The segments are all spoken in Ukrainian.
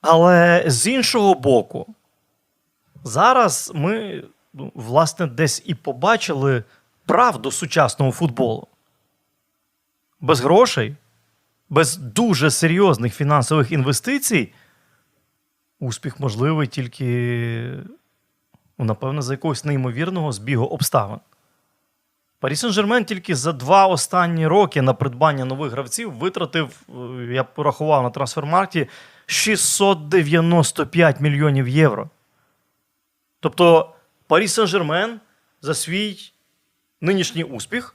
Але з іншого боку, зараз ми, ну, власне, десь і побачили правду сучасного футболу. Без грошей, без дуже серйозних фінансових інвестицій, успіх можливий тільки, ну, напевно, за якогось неймовірного збігу обставин. Парі Сен-Жермен тільки за два останні роки на придбання нових гравців витратив, е, я порахував на трансфермаркті, 695 мільйонів євро. Тобто Парі Сен-Жермен за свій нинішній успіх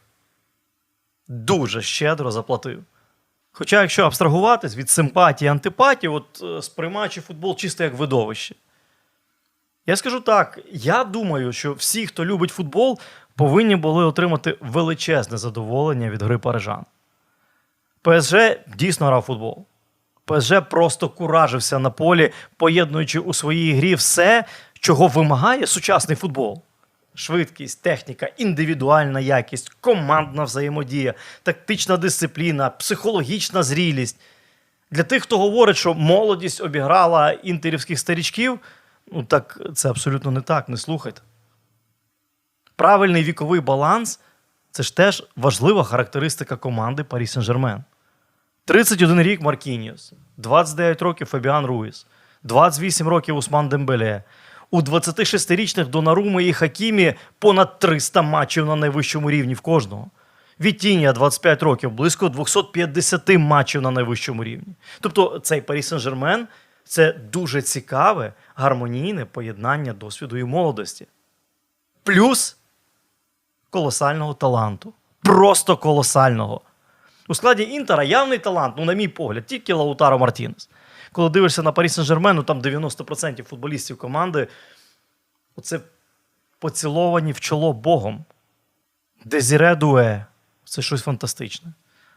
дуже щедро заплатив. Хоча, якщо абстрагуватись від симпатії антипатії, от е, сприймаючи футбол чисто як видовище. Я скажу так: я думаю, що всі, хто любить футбол, повинні були отримати величезне задоволення від гри парижан. ПСЖ дійсно грав футбол. ПСЖ просто куражився на полі, поєднуючи у своїй грі все, чого вимагає сучасний футбол. Швидкість, техніка, індивідуальна якість, командна взаємодія, тактична дисципліна, психологічна зрілість. Для тих, хто говорить, що молодість обіграла інтерівських старічків, ну так це абсолютно не так, не слухайте. Правильний віковий баланс це ж теж важлива характеристика команди Парі Сен-Жермен. 31 рік Маркініус, 29 років Фабіан Руїс, 28 років Усман Дембеле. У 26-річних Донаруми і Хакімі понад 300 матчів на найвищому рівні в кожного. Вітіння 25 років, близько 250 матчів на найвищому рівні. Тобто цей Парі Сен-Жермен це дуже цікаве, гармонійне поєднання досвіду і молодості. Плюс колосального таланту. Просто колосального. У складі Інтера явний талант, ну, на мій погляд, тільки Лаутаро Мартінес. Коли дивишся на Парі Сен-Жермен, ну там 90% футболістів команди оце поціловані в чоло Богом. Дезіре Дуе це щось фантастичне.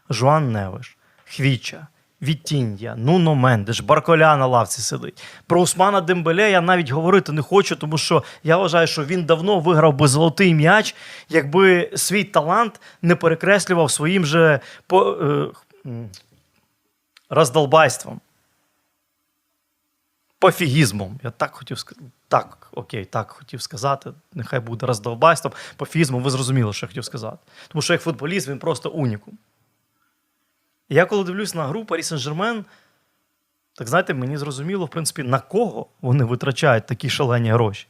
Жуан Невиш, Хвіча, Вітіння, Нуно Мендеш, Барколя на лавці сидить. Про Усмана Дембеле я навіть говорити не хочу, тому що я вважаю, що він давно виграв би золотий м'яч, якби свій талант не перекреслював своїм же по, е, роздолбайством. Пофігізмом. Я так хотів сказати. Так, окей, так хотів сказати. Нехай буде роздовбайством, пофігізмом, ви зрозуміли, що я хотів сказати. Тому що як футболіст він просто унікум. Я коли дивлюсь на гру Парі Сен-Жермен, так знаєте, мені зрозуміло, в принципі, на кого вони витрачають такі шалені гроші.